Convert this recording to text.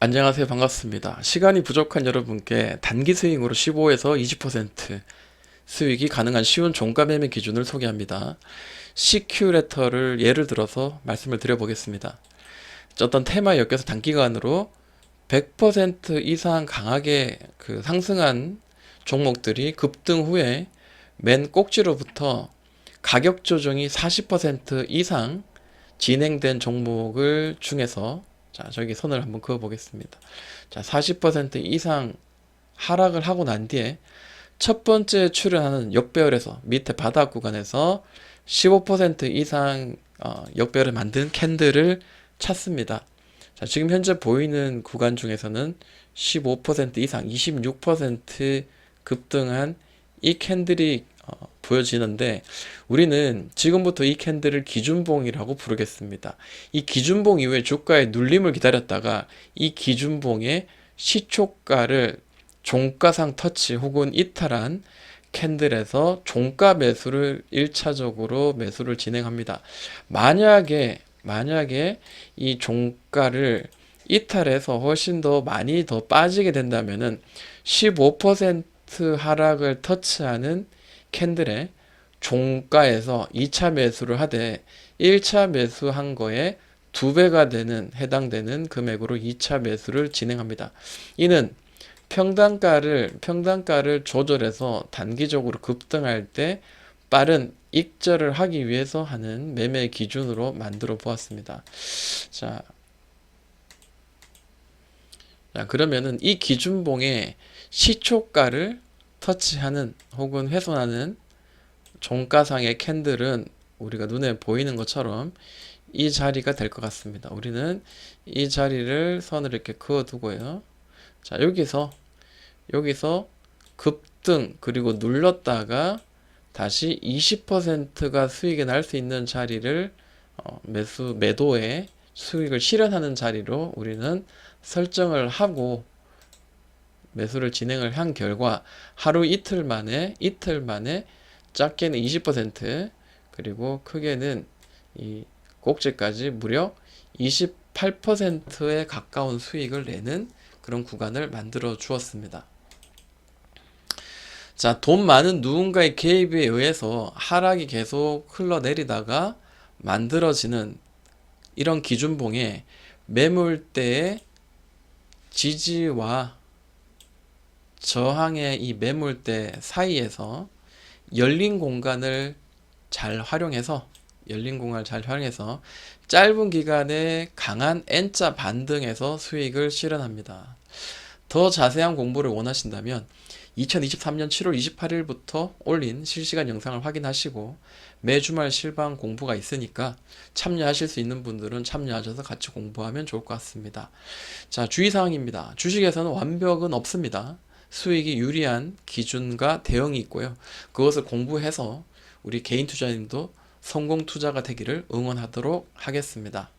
안녕하세요. 반갑습니다. 시간이 부족한 여러분께 단기 스윙으로 15에서 20% 수익이 가능한 쉬운 종가 매매 기준을 소개합니다. CQ 레터를 예를 들어서 말씀을 드려보겠습니다. 어떤 테마에 엮여서 단기간으로 100% 이상 강하게 그 상승한 종목들이 급등 후에 맨 꼭지로부터 가격 조정이 40% 이상 진행된 종목을 중에서 자, 저기 선을 한번 그어 보겠습니다. 자, 40% 이상 하락을 하고 난 뒤에 첫 번째 출현하는 역배열에서 밑에 바닥 구간에서 15% 이상 어, 역배열을 만든 캔들을 찾습니다. 자, 지금 현재 보이는 구간 중에서는 15% 이상, 26% 급등한 이 캔들이 어, 보여지는데 우리는 지금부터 이 캔들을 기준봉이라고 부르겠습니다. 이 기준봉 이후에 주가의 눌림을 기다렸다가 이 기준봉의 시초가를 종가상 터치 혹은 이탈한 캔들에서 종가 매수를 1차적으로 매수를 진행합니다. 만약에 만약에 이 종가를 이탈해서 훨씬 더 많이 더 빠지게 된다면은 15% 하락을 터치하는 캔들의 종가에서 2차 매수를 하되 1차 매수한 거에 두 배가 되는 해당되는 금액으로 2차 매수를 진행합니다. 이는 평단가를 평단가를 조절해서 단기적으로 급등할 때 빠른 익절을 하기 위해서 하는 매매 기준으로 만들어 보았습니다. 자, 자 그러면은 이 기준봉의 시초가를 터치하는 혹은 훼손하는 종가상의 캔들은 우리가 눈에 보이는 것처럼 이 자리가 될 것 같습니다. 우리는 이 자리를 선을 이렇게 그어 두고요. 자, 여기서 여기서 급등 그리고 눌렀다가 다시 20%가 수익이 날 수 있는 자리를 어, 매수 매도에 수익을 실현하는 자리로 우리는 설정을 하고 매수를 진행을 한 결과 하루 이틀 만에 이틀 만에 작게는 20% 그리고 크게는 이 꼭지까지 무려 28%에 가까운 수익을 내는 그런 구간을 만들어 주었습니다. 자, 돈 많은 누군가의 개입에 의해서 하락이 계속 흘러내리다가 만들어지는 이런 기준봉에 매물대의 지지와 저항의 이 매물대 사이에서 열린 공간을 잘 활용해서 열린 공간을 잘 활용해서 짧은 기간에 강한 N자 반등에서 수익을 실현합니다. 더 자세한 공부를 원하신다면 2023년 7월 28일부터 올린 실시간 영상을 확인하시고 매주말 실방 공부가 있으니까 참여하실 수 있는 분들은 참여하셔서 같이 공부하면 좋을 것 같습니다. 자, 주의사항입니다. 주식에서는 완벽은 없습니다. 수익이 유리한 기준과 대응이 있고요. 그것을 공부해서 우리 개인 투자님도 성공 투자가 되기를 응원하도록 하겠습니다.